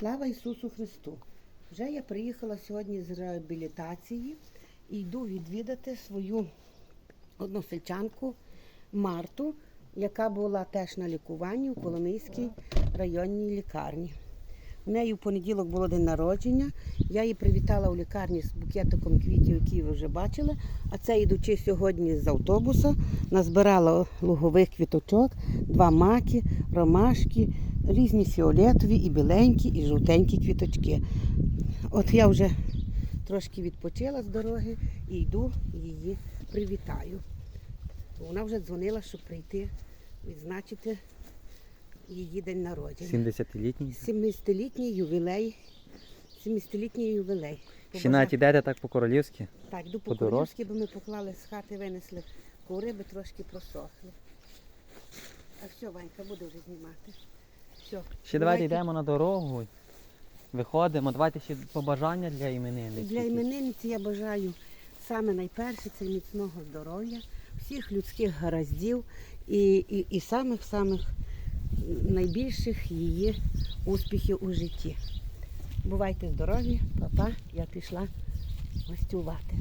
Слава Ісусу Христу! Вже я приїхала сьогодні з реабілітації і йду відвідати свою односельчанку Марту, яка була теж на лікуванні у Коломийській районній лікарні. У неї в понеділок було день народження. Я її привітала у лікарні з букетиком квітів, які ви вже бачили. А це йдучи сьогодні з автобуса, назбирала лугових квіточок, два маки, ромашки, різні фіолетові, і біленькі, і жовтенькі квіточки. От я вже трошки відпочила з дороги і йду її привітаю. Вона вже дзвонила, щоб прийти відзначити її день народження. 70-літній. 70-літній ювілей. 70-літній ювілей. Ще навіть ідете так по-королівськи. Так, йду по-королівськи, бо ми поклали з хати, винесли кури, би трошки просохли. А все, Ванька, буду вже знімати. Все. Ще давайте йдемо на дорогу. Виходимо, давайте ще побажання для іменинниць. Для іменинниці я бажаю саме найперше це міцного здоров'я, всіх людських гараздів і, і, і самих-самих найбільших її успіхів у житті. Бувайте здорові, папа, я пішла гостювати.